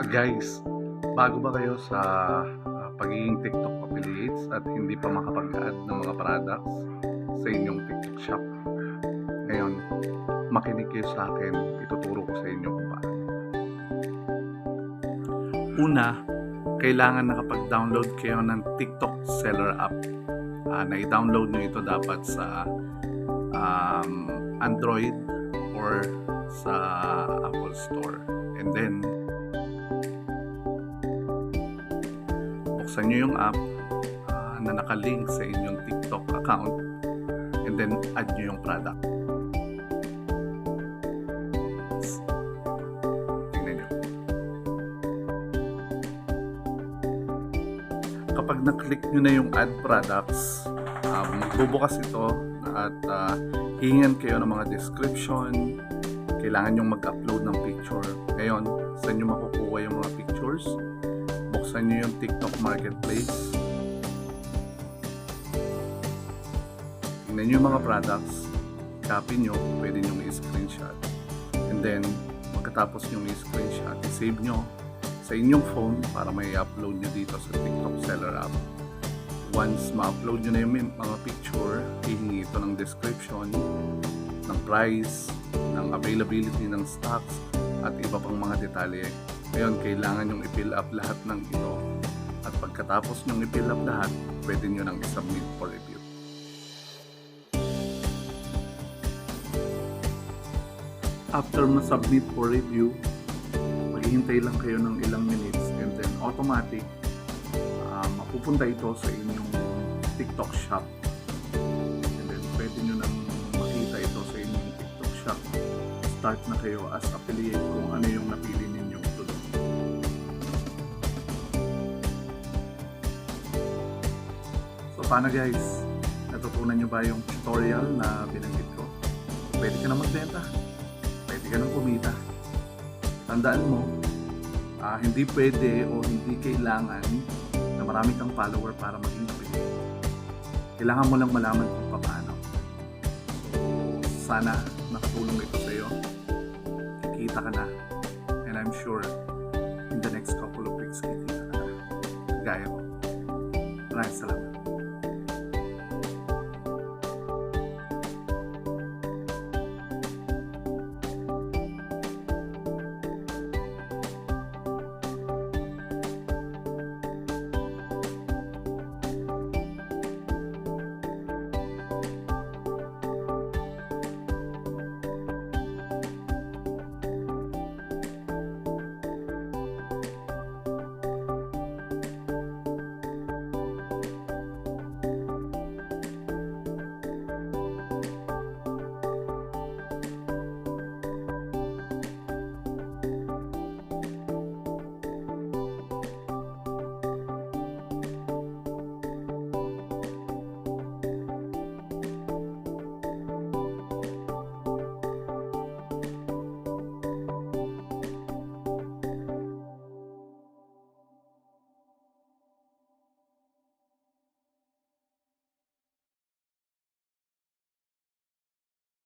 Ah, guys, bago ba kayo sa ah, pagiging TikTok affiliates at hindi pa makapag-add ng mga products sa inyong TikTok shop? Ngayon, makinig kayo sa akin, ituturo ko sa inyo kung paano. Una, kailangan nakapag-download kayo ng TikTok Seller app. Ah, na-download nyo ito dapat sa um, Android or buksan nyo yung app ah, na nakalink sa inyong TikTok account and then add nyo yung product. Tingnan nyo. Kapag na-click nyo na yung add products, um, bubukas ito at uh, hihingan kayo ng mga description, kailangan yung mag-upload ng picture. Ngayon, saan nyo makukuha yung mga pictures? Buksan nyo yung TikTok Marketplace. Tingnan nyo yung mga products. Copy nyo, pwede nyo i-screenshot. And then, pagkatapos nyo i-screenshot, save nyo sa inyong phone para may upload nyo dito sa TikTok Seller app. Once ma-upload nyo na yung mga picture, hihingi ito ng description, ng price, ng availability ng stocks, at iba pang mga detalye. Ngayon, kailangan yung i-fill up lahat ng ito. At pagkatapos nyong i-fill up lahat, pwede nyo nang i-submit for review. After ma-submit for review, maghihintay lang kayo ng ilang minutes and then automatic uh, mapupunta ito sa inyong TikTok shop. And then pwede nyo nang makita ito sa inyong TikTok shop. Start na kayo as affiliate kung ano yung napili ninyong paano guys? Natutunan nyo ba yung tutorial na binanggit ko? Pwede ka na magbenta. Pwede ka nang kumita. Tandaan mo, ah, hindi pwede o hindi kailangan na marami kang follower para maging affiliate. Kailangan mo lang malaman kung paano. Sana nakatulong ito sa iyo. Kikita ka na. And I'm sure in the next couple of weeks, kikita ka na. Gaya mo. Maraming salamat.